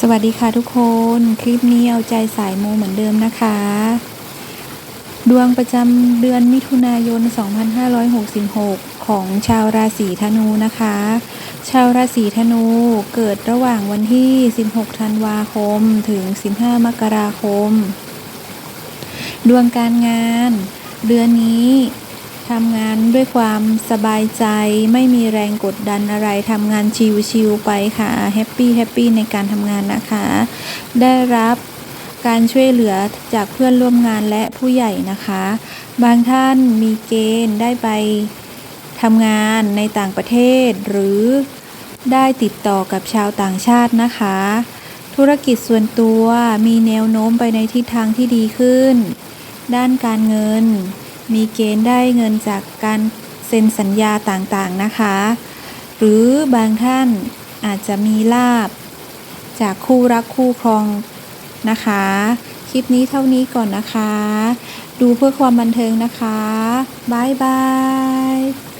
สวัสดีค่ะทุกคน คลิปนี้เอาใจสายมูเหมือนเดิมนะคะ ดวงประจำเดือนมิถุนายน 2566 ของชาวราศีธนูนะคะ ชาวราศีธนูเกิดระหว่างวันที่ 16 ธันวาคม ถึง 15 มกราคม ดวงการงาน เดือนนี้ ทำงานด้วยความสบายใจ ไม่มีแรงกดดันอะไรทำงานชิวๆไปค่ะแฮปปี้แฮปปี้ในการทำงานนะคะ ได้รับการช่วยเหลือจากเพื่อนร่วมงานและผู้ใหญ่นะคะ บางท่านมีเกณฑ์ได้ไปทำงานในต่างประเทศ หรือได้ติดต่อกับชาวต่างชาตินะคะ ธุรกิจส่วนตัวมีแนวโน้มไปในทิศทางที่ดีขึ้น ด้านการเงิน มีเกณฑ์ได้เงินจากการเซ็นสัญญาต่างๆนะคะ หรือบางท่านอาจจะมีลาบ จากคู่รักคู่ครองนะคะ คลิปนี้เท่านี้ก่อนนะคะ ดูเพื่อความบันเทิงนะคะ บ๊ายบาย